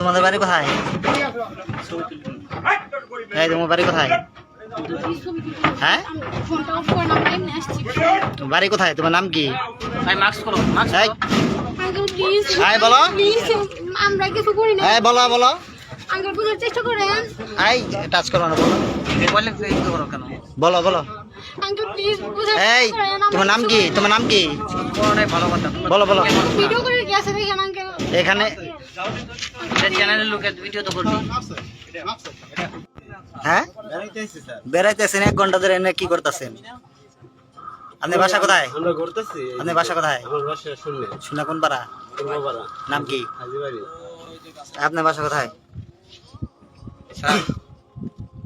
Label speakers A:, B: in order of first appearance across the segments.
A: তোমাদের বাড়ি কোথায়? এই তোমার বাড়ি কোথায়? হ্যাঁ?
B: ফোনটা অফ করে না এমনি আসছি
A: তোমার বাড়ি কোথায় তোমার নাম কি
B: প্লিজ
A: হ্যাঁ, বলো।
B: আমরা কিছু করি না।
A: এই বলো বলো।
B: আঙ্কেল বোঝার চেষ্টা করেন।
A: এই টাচ করো না বলো।
C: বললে করো কেন?
A: বলো বলো।
B: আঙ্কেল প্লিজ বোঝার
A: এই তোমার নাম কি? তোমার নাম কি?
C: কোনোটাই ভালো কথা।
A: বলো বলো।
B: ভিডিও করে কি দেখেন আঙ্কেল।
A: এখানে
C: চ্যানেলের লোকের ভিডিও তো করবি
A: হ্যাঁ? বেড়াইতেছেন এক ঘণ্টা ধরে এনে কি করতেছেন? আপনার বাসা কোথায়?
D: আমরা ঘুরতেছি।
A: আপনার বাসা কোথায়?
D: আমার বাসা শুনলে
A: শুনে কোন পাড়া
D: পূর্বপাড়া।
A: নাম কি?
D: হাজিবাড়ি।
A: আপনার বাসা কোথায়?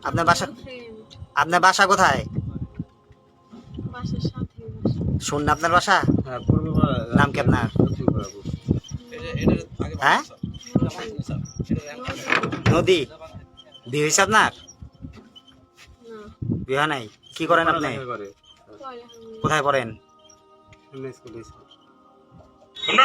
A: আপনার বাসা আপনার বাসা কোথায়?
B: বাসার
A: আপনার বাসা?
D: হ্যাঁ
A: নাম কি আপনার? হ্যাঁ? নদী বিয়ে হয়েছে আপনার? বিয়ে হয় নাই? কি করেন আপনি?
D: করে।
A: কোথায় পড়েন?
D: শুনলে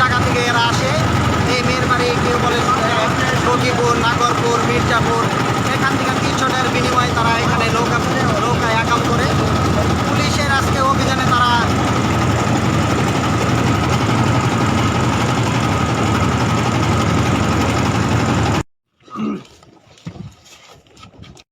A: জায়গা থেকে এরা আসে। এই মেয়েরবাড়ি কেউ বলে সখীপুর নাগরপুর মির্জাপুর